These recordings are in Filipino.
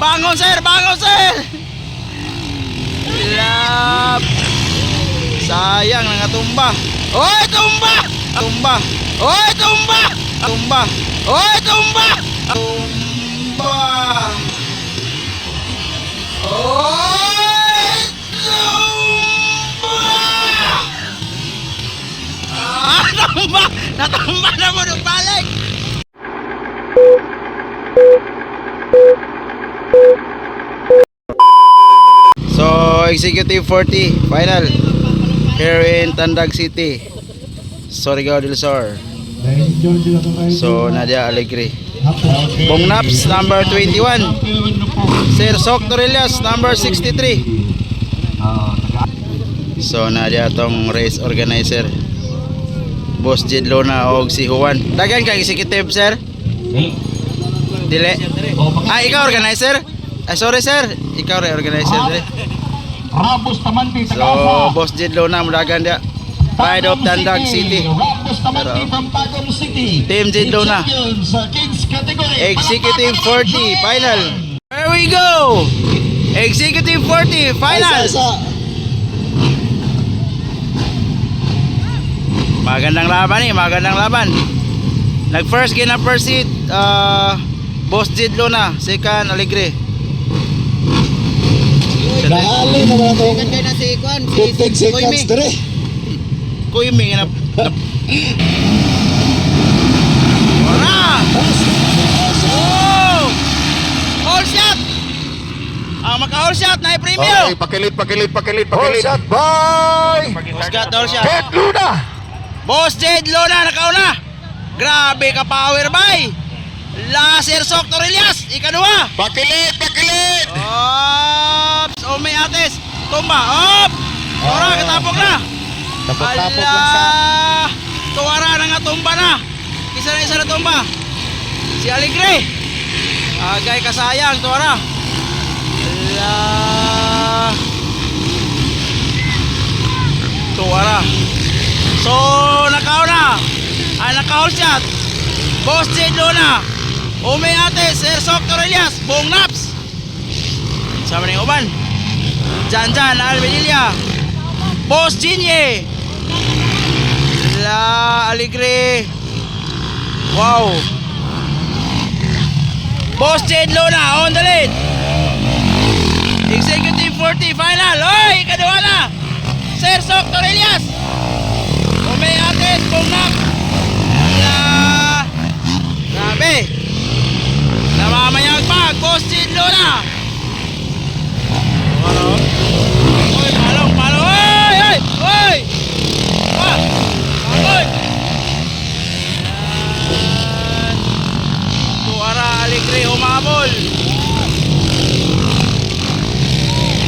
Bangon sir, bangon sir. Lap. Sayang nangatumba. Oy, tumba! Tumba. Oy, tumba! Tumba. Oy, tumba! Tumba. Oy, Executive 40, final. Here in Tandag City. Surigao del Sur. So, Nadia Alegre. Bong Naps, number 21. Sir Sok Torelias, number 63. So, Nadia tong race organizer. Boss Jid Luna o si Juan. Dagan ka executive, sir? Dili. Ah, ikaw organizer? Ah, sorry, sir. Ikaw rin organizer, dili. Rabos taman di So, Boss Jid Luna, mudagan dia. Pride of Tandag City. Pero-. Team Jid Luna. Category. Executive 40, final. There we go! Executive 40, final! Magandang laban eh, magandang laban. Nag first game ng first seat, uh, Boss Jid Luna, second Alegre. Dali na mga itong Kan kayo na si Kwan, si 15 si seconds Koymi. dire. Kuy na... na Wala! Oh! All shot! Ah, maka-all shot na Okay, premium! pakilit, pakilit, pakilit, All pakilit. shot by Oscar, all shot. Head Luna. Boss Jade Lona, nakauna. Grabe ka power bay. Laser Sok Torilias, ikaduha. Pakilit, pakilit. Ops, o may ates. Tumba, op. Tora, katapok na. Tapok-tapok lang sa tuwara na nga tumba na. Isa na isa na tumba. Si Alegre. Agay kasayang, tuwara. Ala. Tuwara. So, nakauna. Ay, naka-all shot. Boss Jade Luna. Umi ate, Sir Sok Torelias. Buong naps. Sama na yung uban. Jan Jan, Albenilla. Boss Jinye. La Alegre. Wow. Boss Jade Luna on the lead. Executive 40 final. Oy, kadua na. Sir Sok Torelias. Umi ate, buong naps. La Grabe. Namamayag pa, Boss Jade Luna. Ano? Oy, palong, palong. Oy, oy, oy. Pa. Palong. Yan. Tuara Alegre humabol.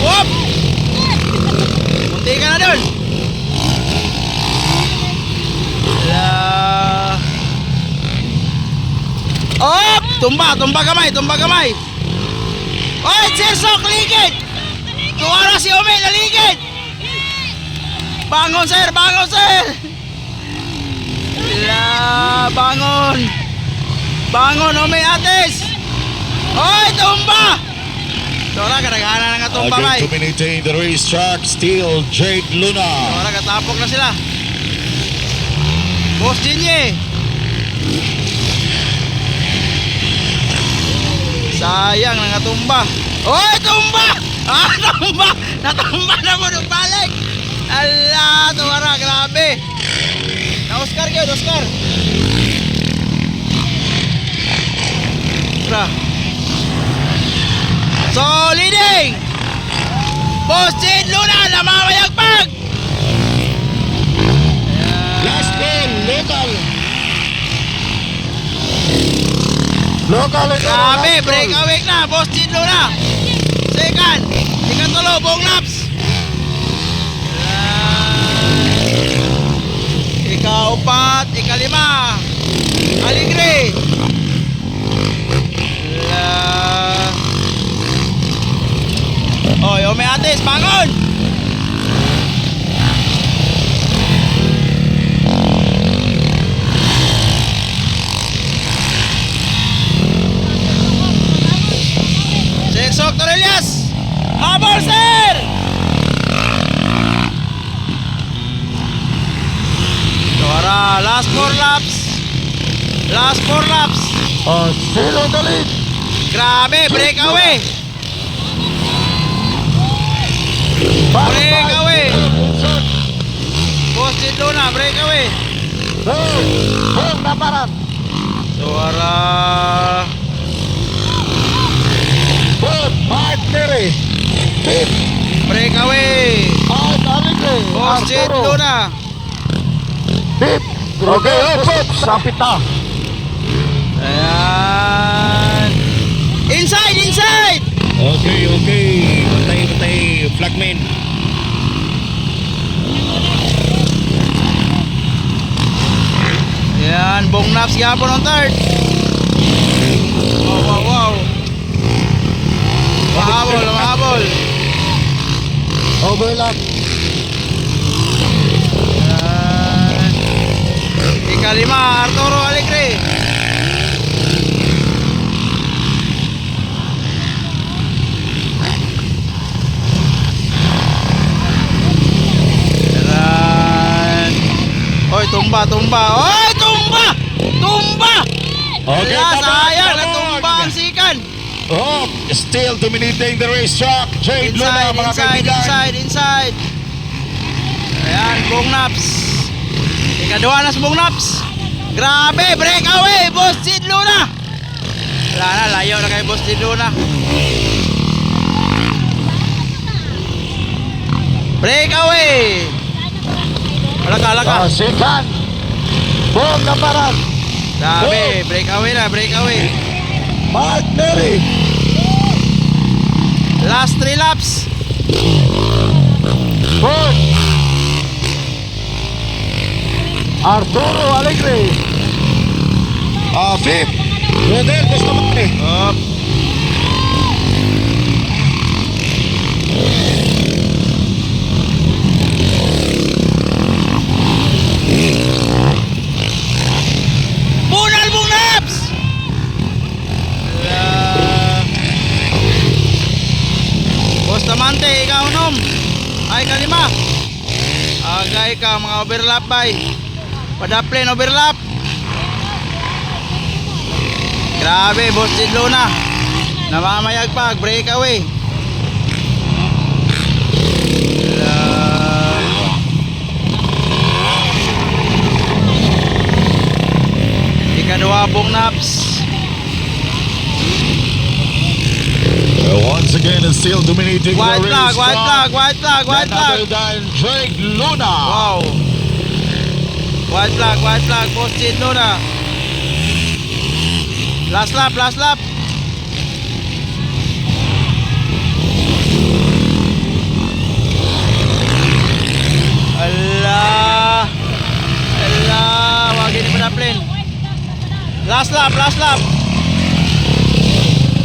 Whoop! Munti ka na dun. La. Op! Tumba, tumba kamay, tumba kamay. Oy, Sesok, ligid! Tuwara si Ome, naligid! Bangon, sir! Bangon, sir! La, bangon! Bangon, Ome, ates! Oy, tumba! Tuwara, karagana na nga tumba, Again, may. dominating the racetrack, still Jade Luna. Tuwara, katapok na sila. Boss Jinye! Sayang, nangatumba. Oy, tumba! Ah, tumba! Natumba na mo nung balik! Ala, tuwara, grabe! Na-Oscar kayo, Oscar! Tra. So, leading! Jade Luna, namamayagpag! Last ball, local. Local. Grabe, last break ball. away na, Jade Luna! Second, ikatulo, buong laps! Ikaupat, ikalima, Aligre! La... Oy, oh, umiatis, bangon! Seksok Torelias! Habol, sir! Tara, last four laps! Last four laps! Oh, sino galit! Grabe, breakaway! Breakaway. Boss Sid Luna, breakaway. Boom! Boom na parang. Suara. Boom! Mark Neri. Pit. Breakaway. At Aligre. Boss Arturo. Luna. Pit. Okay, up, up. Sapit na. Ayan. Inside, inside. Okay, okay. Patay, patay. Flagman. Ayan, bong naps gapon on third. Wow, wow, wow. Mahabol, mahabol. Overlap. Ayan. Ikalima, Arturo Alegre. Ayan. Oy, tumba, tumba. Oy! Okay, Wala, sayang, natumba ang sikan. Oh, still dominating the racetrack. Jade Inside, Luna, mga inside, kaibigan. inside, inside. Ayan, Bong Naps. Ikaduha na sa Bong Naps. Grabe, breakaway, Boss Sid Luna. Wala na, layo na kay Boss Sid Luna. Breakaway. Wala ka, wala ka. Ah, second. Boom na parang. Grabe, breakaway na, breakaway. Mark Neri. Last three laps. Boom. Arturo Alegre. Ah, fifth. Rodel Bustamante. Up. Bunal mong naps! Wala. Bustamante, ikaw nom. Ay, kalima. Agay ka, mga overlap bay. Padaplin, overlap. Grabe, Boss Sid Luna. Namamayag pa, breakaway. Bong naps. Uh, once again, is still dominating White the flag, white flag, white flag, white None other flag. than Jade Luna. Wow. White flag, white flag, Boss Luna. Last lap, last lap. Last lap, last lap.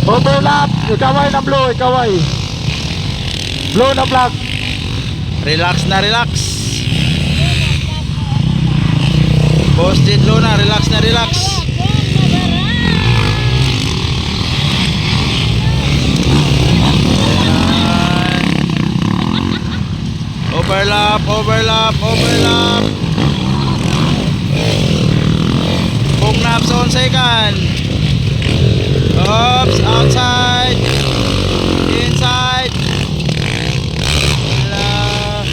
Overlap. Ikaway na blue, ikaway. Blue na black. Relax na relax. Boss Sid Luna, relax na relax. Ayan. Overlap, overlap, overlap. Naps on second. Oops, outside. Inside. Wala.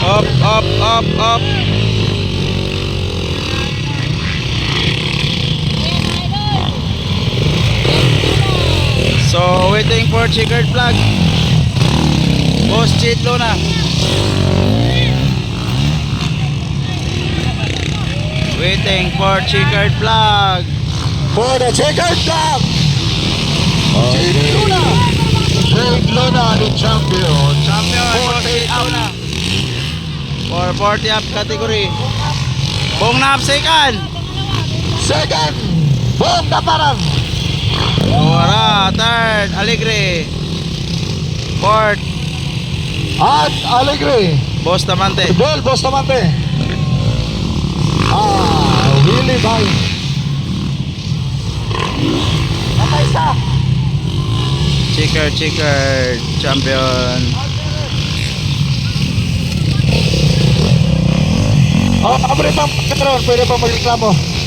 Up, up, up, up. So, waiting for checkered flag. Boss Chid Luna. Waiting for checkered flag. For the checkered flag. Jade Luna. Jade Luna, the champion. Champion, Boss 40 Chid up. Luna. For 40 up category. Bong nap second. Second. Boom na parang. Ora, third, Alegre. Fourth, At Alegre. Boss Tamante. Bel Bustamante. Ah, Willie Bang. Patay sa. Chicker, chicker, champion. Oh, abre pa, Petron. Pwede pa magreklamo.